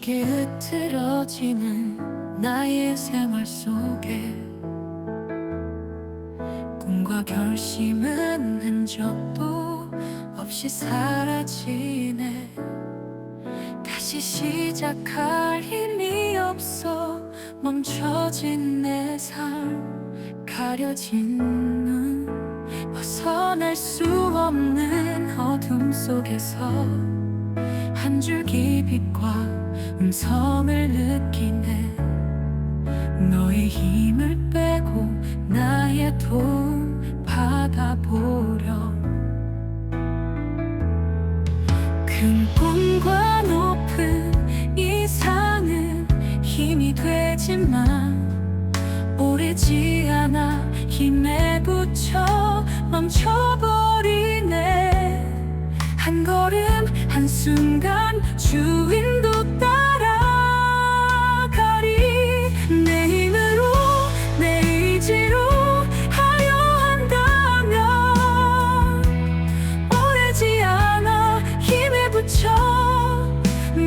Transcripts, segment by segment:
쉽게 흐트러지는 나의 생활 속에 꿈과 결심은 흔적도 없이 사라지네. 다시 시작할 힘이 없어 멈춰진 내 삶 가려진 눈 벗어날 수 없는 어둠 속에서 한 줄기 빛과 음성을 느끼네. 너의 힘을 빼고 나의 도움 받아보려 큰 꿈과 높은 이상은 힘이 되지만 오래지 않아 힘에 붙여 멈춰버리네. 한 걸음 한순간 주인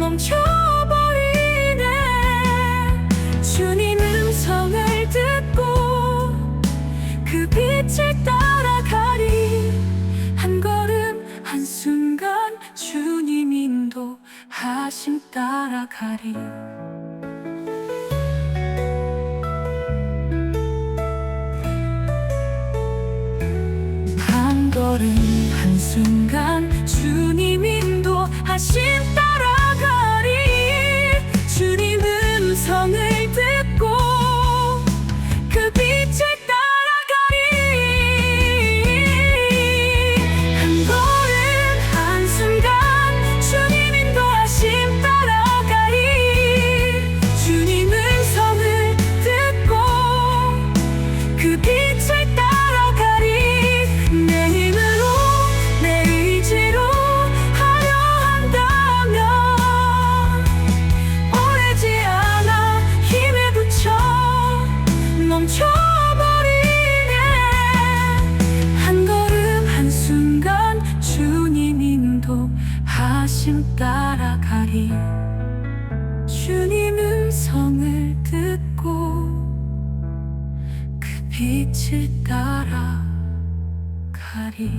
멈춰버리네. 주님 음성을 듣고 그 빛을 따라가리. 한 걸음 한순간 주님 인도하심 따라가리. 한 걸음 한순간 주님 인도하심 심 따라가리. 주님 음성을 듣고 그 빛을 따라 가리